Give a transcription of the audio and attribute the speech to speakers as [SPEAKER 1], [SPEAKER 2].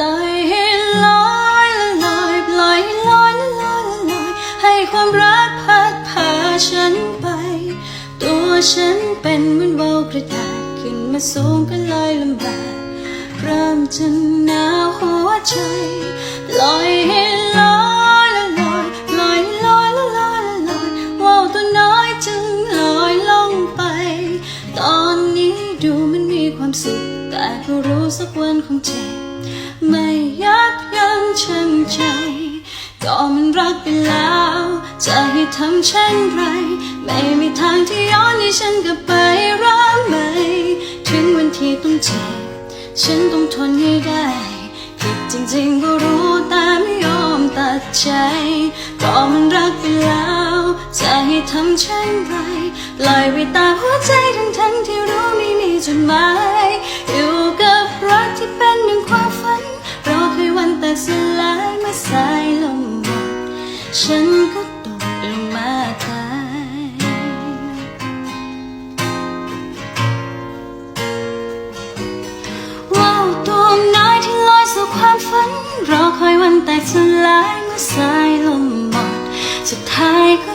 [SPEAKER 1] ลอยให้ลอยละลอยปล่อยลอยละลอยละลอยให้ความรักพัดพาฉันไป ตัวฉันเป็นเหมือนว่าวกระดาษขึ้นมาสูงก็ลอยลำบากเริ่มจะหนาวหัวใจลอยให้ลอยละลอยลอยลอยละลอยละลอยว่าวตัวน้อยจึงลอยลงไป ตอนนี้ดูมันมีความสุขแต่ก็รู้สักวันคงเจ็บ ไม่ยับยั้งชั่งใจ ก็มันรักไปแล้ว จะให้ทำเช่นไร ไม่มีทางที่ย้อนให้ฉันกลับไปรักใหม่ถึงวันที่ต้องเจ็บ ฉันต้องทนให้ได้ผิดจริงๆก็รู้แต่ไม่ยอมตัดใจ ก็มันรักไปแล้ว จะให้ทำเช่นไร ปล่อยไปตามหัวใจทั้งๆที่รู้ไม่มีจุดหมาย ฉันก็ตกลงมาตายว่าวตัวน้อยที่ลอยสู่ความฝัน รอคอยวันแตกสลายเมื่อสายลมหมด สุดท้ายก็